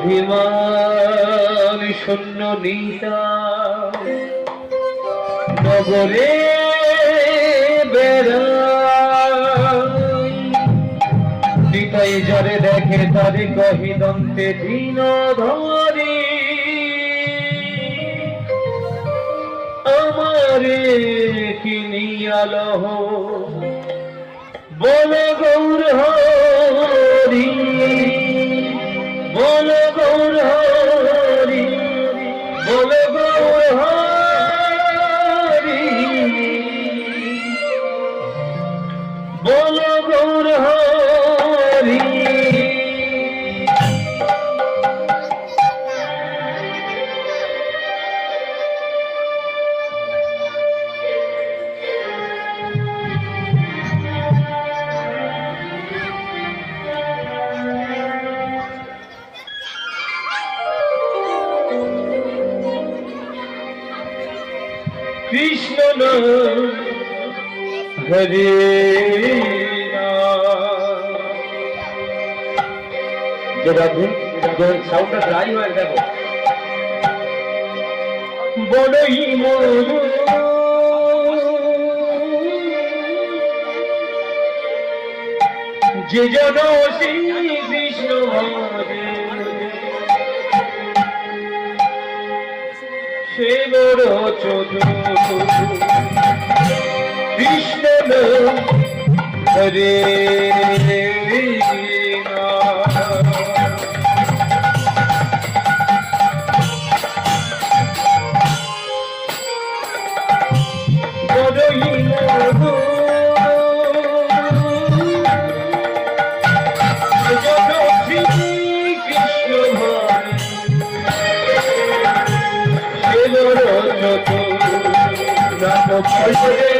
অভিমান শূন্য নিতা নগরে বেড়াই। জরে দেখে তারে কহিদন্তে দিন ধর কৃষ্ণ হরে সাউন্ডটা ড্রাই হয় দেখো। বড়ই মন যে জন শ্রী কৃষ্ণ সে বড় কৃষ্ণ হরে Are you?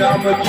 I'm a good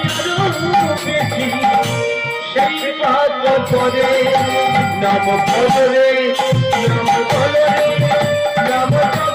Namo Bhagavate Namo Bhagavate Namo Bhagavate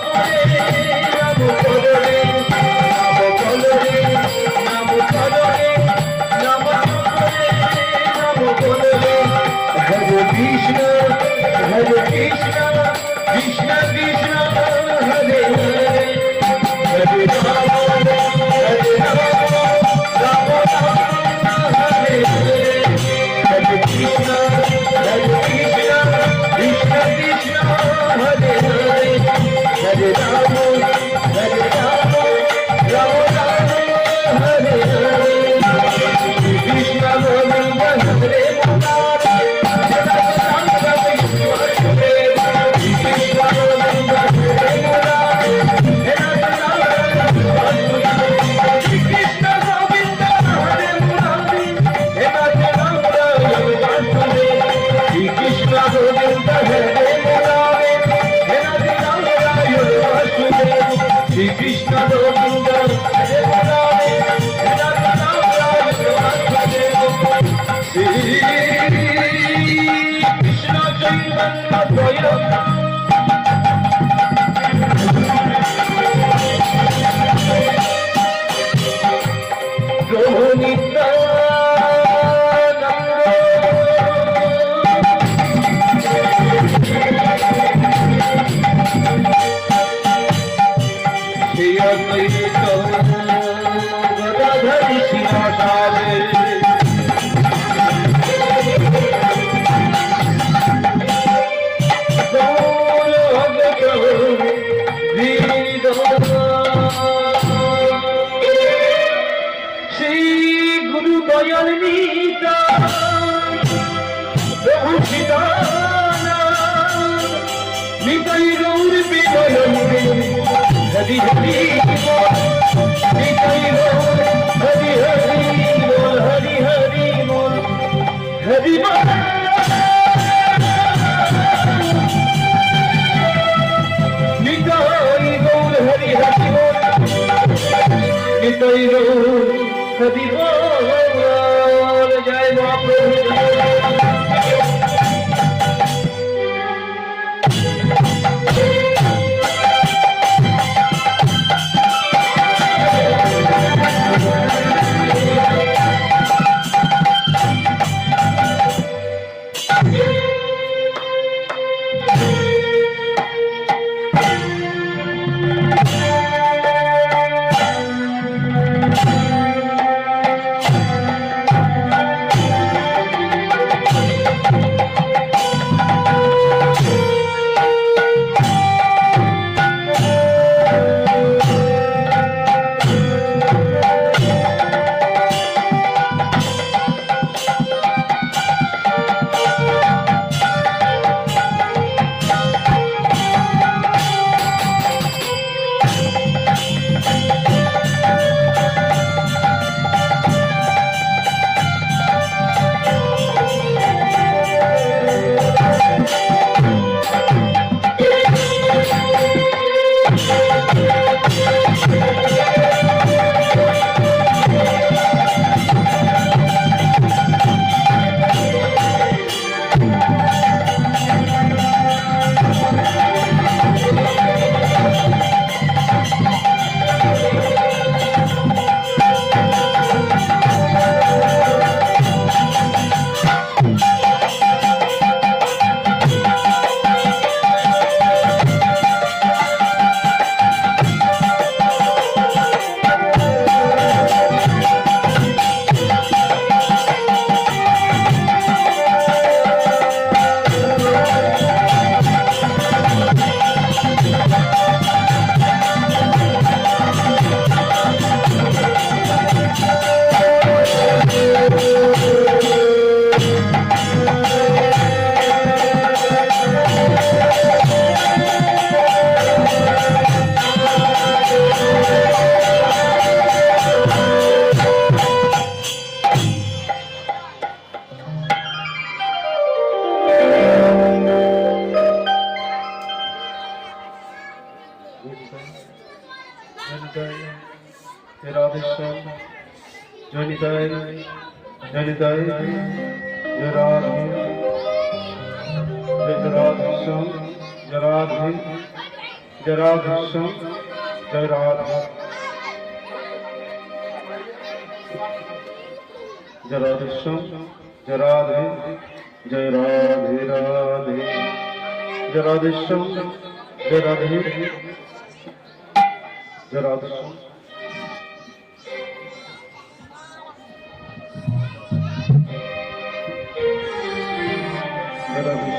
Dayal Mita প্রভু সীতানা নিতাই গৌর বিদয় হরি হরি নিতাই গৌর হরি হরি হরি হরি হরি হরি गाएगी ये रात है एक रात सम जरात है जरात सम जरात जरात सम जरात है जय राधे राधे जराधे सम जराधे जराधे सम Thank you.